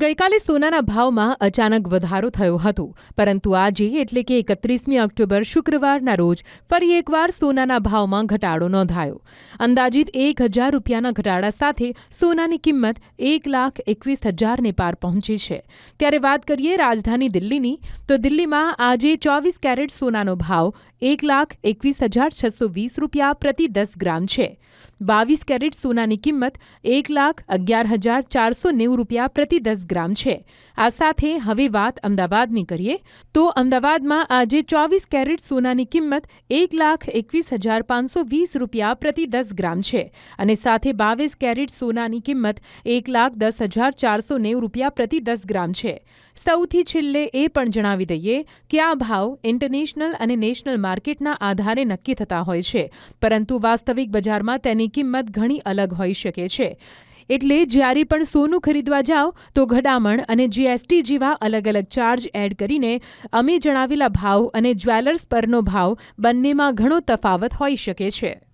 ગઈકાલે સોનાના ભાવમાં અચાનક વધારો થયો હતો. પરંતુ આજે એટલે કે એકત્રીસમી ઓક્ટોબર શુક્રવારના રોજ ફરી એકવાર સોનાના ભાવમાં ઘટાડો નોંધાયો. અંદાજિત એક હજાર રૂપિયાના ઘટાડા સાથે સોનાની કિંમત એક લાખ એકવીસ હજારને પાર પહોંચી છે. ત્યારે વાત કરીએ રાજધાની દિલ્હીની, તો દિલ્હીમાં આજે ચોવીસ કેરેટ સોનાનો ભાવ એક લાખ એકવીસ હજાર છસો વીસ રૂપિયા પ્રતિ દસ ગ્રામ છે. બાવીસ કેરેટ સોનાની કિંમત એક લાખ અગિયાર હજાર ચારસો નેવું રૂપિયા પ્રતિ દસ ગ્રામ છે. આ સાથે હવે વાત અમદાવાદની કરીએ, તો અમદાવાદમાં આજે ચોવીસ કેરેટ સોનાની કિંમત એક લાખ એકવીસ હજાર પાંચસો વીસ રૂપિયા પ્રતિ દસ ગ્રામ છે અને સાથે બાવીસ કેરેટ સોનાની કિંમત એક લાખ દસ હજાર ચારસો નેવું રૂપિયા પ્રતિ દસ ગ્રામ છે. સૌથી છેલ્લે એ પણ જણાવી દઈએ કે આ ભાવ ઇન્ટરનેશનલ અને નેશનલ માર્કેટના આધારે નક્કી થતા હોય છે, પરંતુ વાસ્તવિક બજારમાં તેની કિંમત ઘણી અલગ હોઈ શકે છે. એટલે જ્યારે પણ સોનું ખરીદવા જાઓ, તો ઘડામણ અને જીએસટી જેવા અલગ અલગ ચાર્જ એડ કરીને અમે જણાવેલા ભાવ અને જ્વેલર્સ પરનો ભાવ બંનેમાં ઘણો તફાવત હોઈ શકે છે.